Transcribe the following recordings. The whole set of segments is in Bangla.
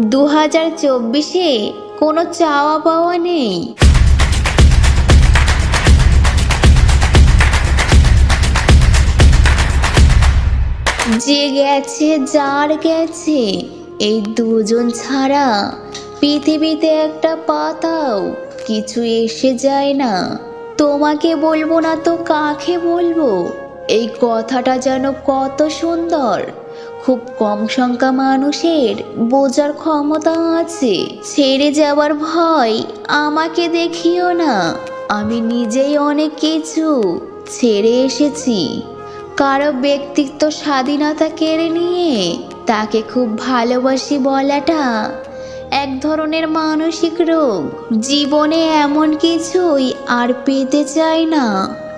দু হাজার চব্বিশে কোনো চাওয়া পাওয়া নেই। যে গেছে, যার গেছে, এই দুজন ছাড়া পৃথিবীতে একটা পাতাও কিছু এসে যায় না। তোমাকে বলব না তো কাকে বলব? এই কথাটা যেন কত সুন্দর। খুব কম সংখ্যা মানুষের বোঝার ক্ষমতা আছে। ছেড়ে যাওয়ার ভয় আমাকে দেখিও না। আমি নিজেই অনেক কিছু ছেড়ে এসেছি। কারও ব্যক্তিত্ব স্বাধীনতা কেড়ে নিয়ে তাকে খুব ভালোবাসি বলাটা এক ধরনের মানসিক রোগ। জীবনে এমন কিছুই আর পেতে চাই না।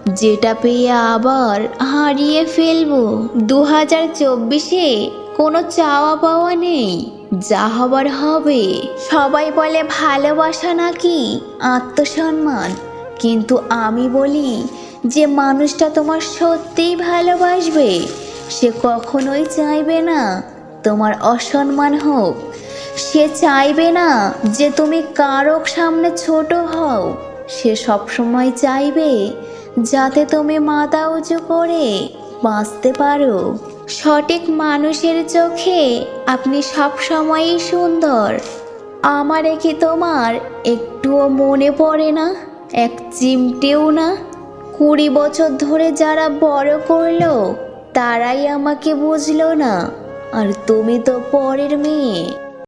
যেটা পেয়ে আবার হারিয়ে ফেলব। দু হাজার চব্বিশে কোনো চাওয়া পাওয়া নেই। যা হবার হবে। সবাই বলে ভালোবাসা নাকি আত্মসম্মান। কিন্তু আমি বলি যে মানুষটা তোমার সত্যিই ভালোবাসবে। সে কখনোই চাইবে না তোমার অসম্মান হোক। সে চাইবে না যে তুমি কারোর সামনে ছোট হও। সে সবসময় চাইবে যাতে তুমি মাথা উঁচু করে বাঁচতে পারো। সঠিক মানুষের চোখে আপনি সবসময়ই সুন্দর। আমার কি তোমার একটুও মনে পড়ে না? এক চিমটেও না? কুড়ি বছর ধরে যারা বড় করল, তারাই আমাকে বুঝলো না। আর তুমি তো পরের মেয়ে।